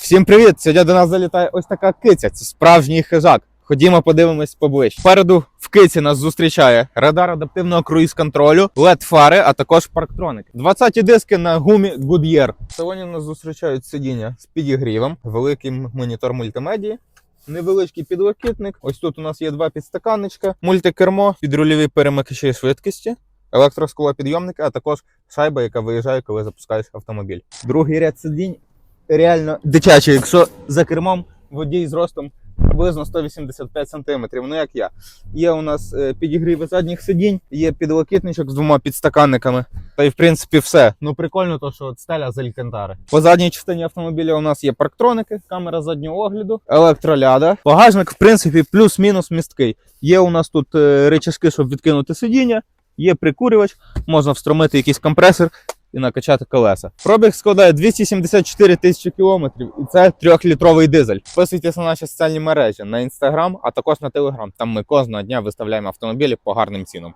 Всім привіт! Сьогодні до нас залітає ось така киця. Це справжній хижак. Ходімо, подивимось поближче. Спереду в киці нас зустрічає радар адаптивного круїз-контролю, led фари, а також парктроники. 20 диски на гумі Goodyear. В салоні нас зустрічають сидіння з підігрівом, великий монітор мультимедії. Невеличкий підлокітник. Ось тут у нас є два підстаканничка, мультикермо, підрульові перемикачі швидкості, електросколопідйомники, а також шайба, яка виїжджає, коли запускаєш автомобіль. Другий ряд сидінь реально дитячий, якщо за кермом водій з ростом приблизно 185 см, ну як я. Є у нас е, підігріви задніх сидінь, є підлокітничок з двома підстаканниками. Та й в принципі все. Ну прикольно, то що стеля з алькантари. По задній частині автомобіля у нас є парктроники, камера заднього огляду, електроляда. Багажник, в принципі, плюс-мінус місткий. Є у нас тут е, речашки, щоб відкинути сидіння, є прикурювач, можна встромити якийсь компресор і накачати колеса. Пробіг складає 274 тисячі кілометрів, і це трьохлітровий дизель. Підписуйтесь на наші соціальні мережі на інстаграм, а також на телеграм. Там ми кожного дня виставляємо автомобілі по гарним цінам.